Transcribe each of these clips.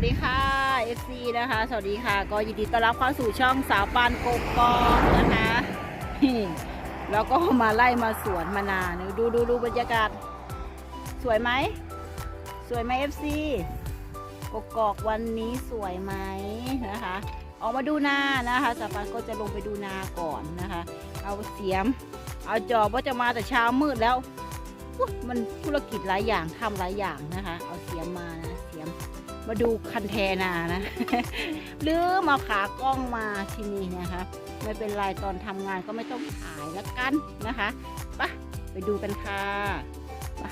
วัสดีค่ะ FC นะคะ สวัสดีค่ะ ก็ยินดีต้อนรับเข้าสู่ช่องสาวปานกกกอกนะคะนี่แล้วก็มาไล่มาสวนมานานดูดูดูบรรยากาศ สวยไหม สวยไหม FC กกอกวันนี้สวยไหมนะคะ ออกมาดูนานะคะสาวปานก็จะลงไปดูนาก่อนนะคะ เอาเสียม เอาจอบว่าจะมาแต่เช้ามืดแล้ว มันธุรกิจหลายอย่างทำหลายอย่างนะคะ เอาเสียมมานะ มาดูคันแทนานะ หรือมาขากล้องมาที่นี่นะคะ ไม่เป็นไรตอนทำงานก็ไม่ต้องถ่ายแล้วกันนะคะไปะไปดูกันค่ะปะ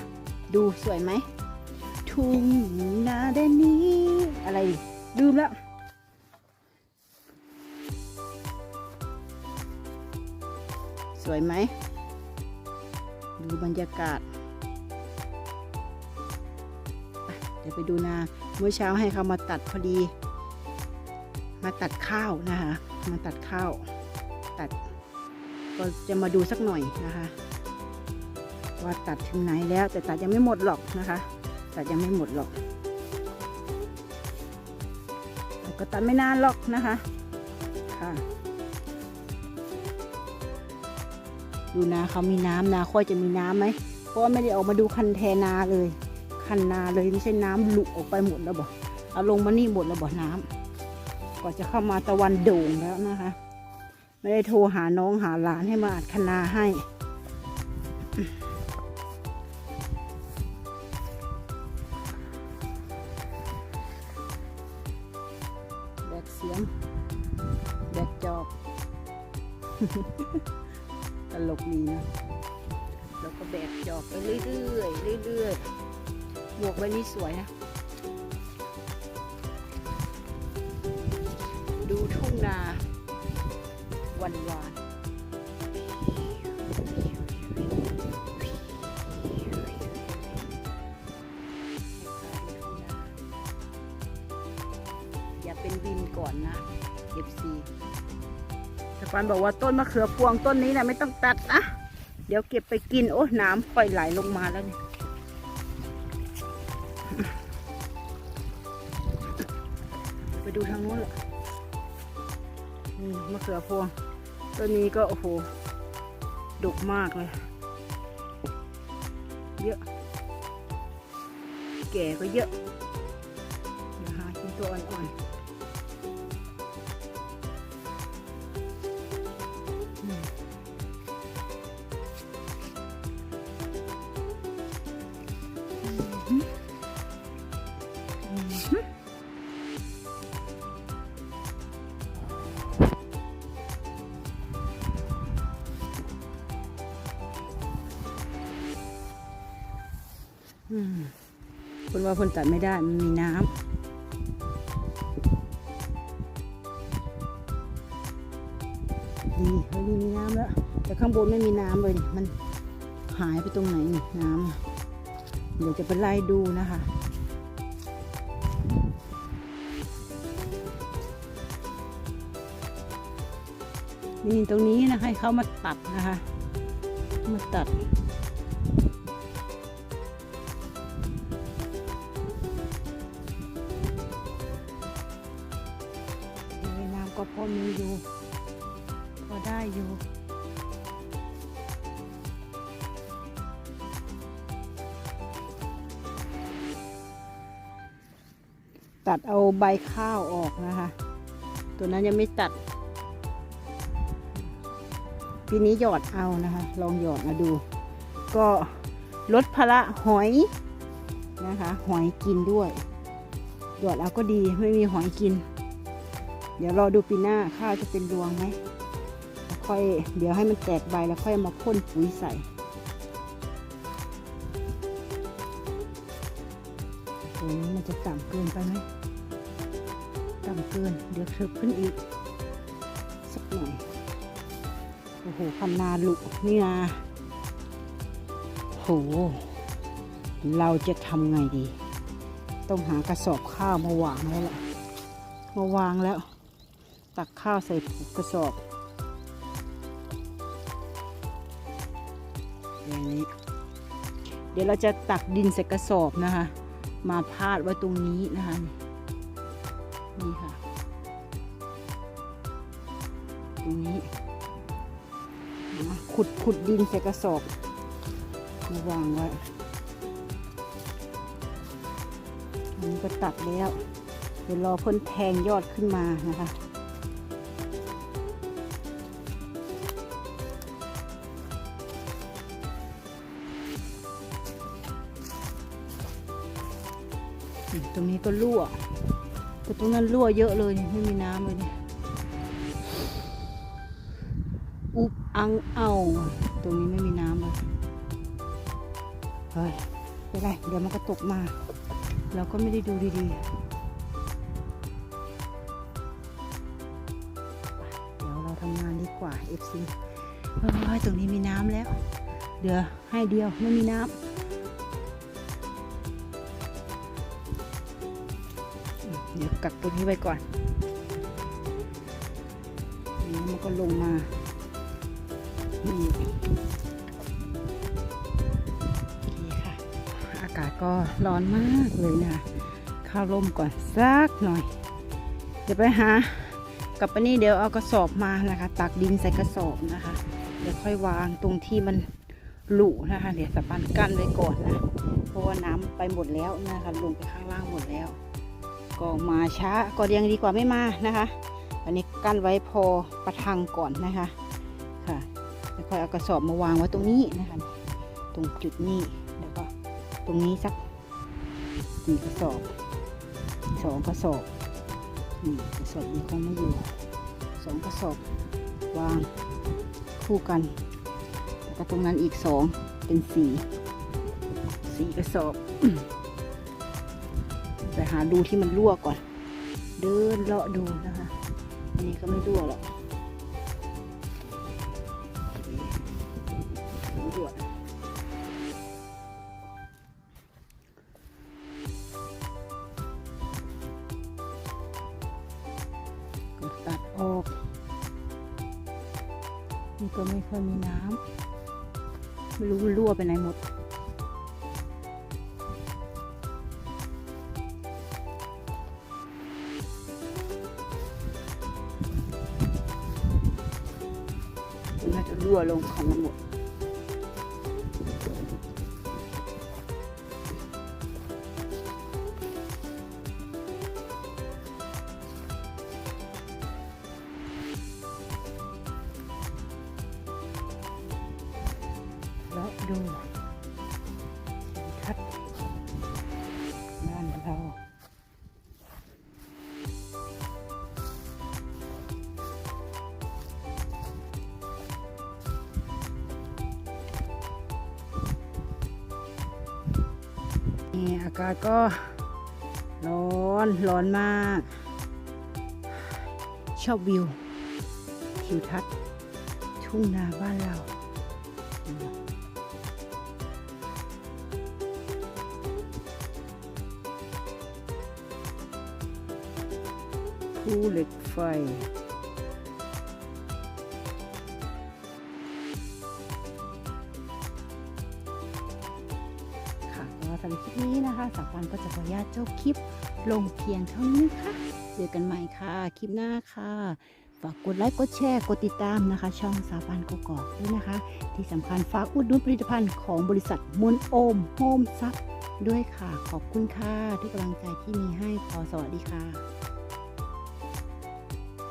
ดูสวยไหม ทุ่งนาแดนนี้ อะไรลืมแล้วสวยไหม ดูบรรยากาศ ดี๋ยวไปดูนาเมื่อเช้าให้เขามาตัดพอดี มาตัดข้าวนะคะ มาตัดข้าว ตัด ก็จะมาดูสักหน่อยนะคะ ว่าตัดถึงไหนแล้ว แต่ตัดยังไม่หมดหรอกนะคะ ตัดยังไม่หมดหรอกแต่ก็ตัดไม่นานหรอกนะคะค่ะดูนาเขามีน้ำนาค่อยจะมีน้ำไหมเพราะว่าไม่ได้ออกมาดูคันแทนาเลย คันนาเลยไม่ใช่น้ำหลุออกไปหมดแล้วบอกเอาลงมานี่หมดแล้วบอกน้ำก่อนจะเข้ามาตะวันโด่งแล้วนะคะ ไม่ได้โทรหาน้องหาหลานให้มาอัดคันนาให้แบกเสียงแบกจอบตลกดีนะแล้วก็แบกจอบไปเรื่อยๆเรื่อยๆ หมวกใบนี้สวยนะ ดูทุ่งนาวันวานอย่าเป็นวินก่อนนะ FC สปานบอกว่าต้นมะเขือพวงต้นนี้นะไม่ต้องตัดนะ เดี๋ยวเก็บไปกิน โอ้น้ำค่อยไหลลงมาแล้วเนี่ย ดูทางนู้นแหละนี่มะเขือพวงต้นนี้ก็โอ้โหดกมากเลย เยอะ แก่ก็เยอะเดี๋ยวหากินตัวอ่อนๆ คนว่าคนตัดไม่ได้มันมีน้ำดีเฮ้ยนี่มีน้ำแล้ว แต่ข้างบนไม่มีน้ำเลยมันหายไปตรงไหนนี่น้ำเดี๋ยวจะไปไล่ดูนะคะนี่ตรงนี้นะให้เขามาตัดนะคะ มาตัด ก็พอมีอยู่พอได้อยู่ตัดเอาใบข้าวออกนะคะ ตัวนั้นยังไม่ตัด ปีนี้หยอดเอานะคะ ลองหยอดมาดู ก็ลดภาระหอยนะคะ หอยกินด้วย หยอดเอาก็ดี ไม่มีหอยกิน เดี๋ยวรอดูปีหน้าข้าวจะเป็นรวงไหมค่อยเดี๋ยวให้มันแตกใบแล้วค่อยมาพ่นปุ๋ยใส่ตรงนี้มันจะต่ำเกินไปไหมต่ำเกิน เดี๋ยวเทิบขึ้นอีก สักหน่อย โอ้โหคำนนาลุนี่นะโห เราจะทำไงดี ต้องหากระสอบข้าวมาวางแล้วล่ะ มาวางแล้ว ตักข้าวใส่กระสอบอย่างนี้ เดี๋ยวเราจะตักดินใส่กระสอบนะคะ มาพาดไว้ตรงนี้นะคะ นี่ค่ะ ตรงนี้ขุดขุดดินใส่กระสอบมาวางไว้อันนี้ก็ตัดแล้ว เดี๋ยวรอเพิ่นแทงยอดขึ้นมานะคะ ตรงนี้ก็รั่ว แต่ตรงนั้นรั่วเยอะเลยไม่มีน้ำเลยเนี่ยอุบอังเอา ตรงนี้ไม่มีน้ำเลยเฮ้ยไม่เป็นไรเดี๋ยวมันก็ตกมา เราก็ไม่ได้ดูดีๆ เดี๋ยวเราทำงานดีกว่า FC เฮ้ยตรงนี้มีน้ำแล้ว เดี๋ยวให้เดียวไม่มีน้ำ เดี๋ยวกักตัวนี้ไว้ก่อนนี่มันก็ลงมานี่ค่ะ อากาศก็ร้อนมากเลยนะเข้าร่มก่อนสักหน่อย เดี๋ยวไปหากลับไปนี่เดี๋ยวเอากระสอบมานะคะ ตักดินใส่กระสอบนะคะ เดี๋ยวค่อยวางตรงที่มันหลุนะคะ เดี๋ยวสปันกั้นไว้ก่อนนะ เพราะว่าน้ำไปหมดแล้วนะคะลงไปข้างล่างหมดแล้ว ก็มาช้าก็ยังดีกว่าไม่มานะคะ อันนี้กั้นไว้พอประทังก่อนนะคะค่ะแล้วค่อยเอากระสอบมาวางไว้ตรงนี้นะคะ ตรงจุดนี้แล้วก็ตรงนี้สักหนึ่งกระสอบสองกระสอบนี่กระสอบนี้คงไม่อยู่สองกระสอบวางคู่กันแล้วก็ตรงนั้นอีกสองเป็นสี่สี่กระสอบ ไปหาดูที่มันรั่วก่อน เดินเลาะดูนะคะ อันนี้ก็ไม่รั่วหรอกรั่วก็ตัดออกนี่ก็ไม่ค่อยมีน้ำไม่รู้รั่วไปไหนหมด รั่วลงคันหมด แล้วดูทัด กาศก็ร้อนร้อนมาก ชอบวิวทิวทัศน์ทุ่งนาบ้านเราภูเหล็กไฟ ปันก็จะขออนุญาตเจ้าคลิปลงเพียงเท่านี้ค่ะเจอกันใหม่ค่ะ คลิปหน้าค่ะฝากกดไลค์กดแชร์กดติดตามนะคะ ช่องสาปันกกอกด้วยนะคะ ที่สำคัญฝากอุดหนุนผลิตภัณฑ์ของบริษัทมุนโอมโฮมซับด้วยค่ะ ขอบคุณค่ะที่กำลังใจที่มีให้ขอสวัสดีค่ะ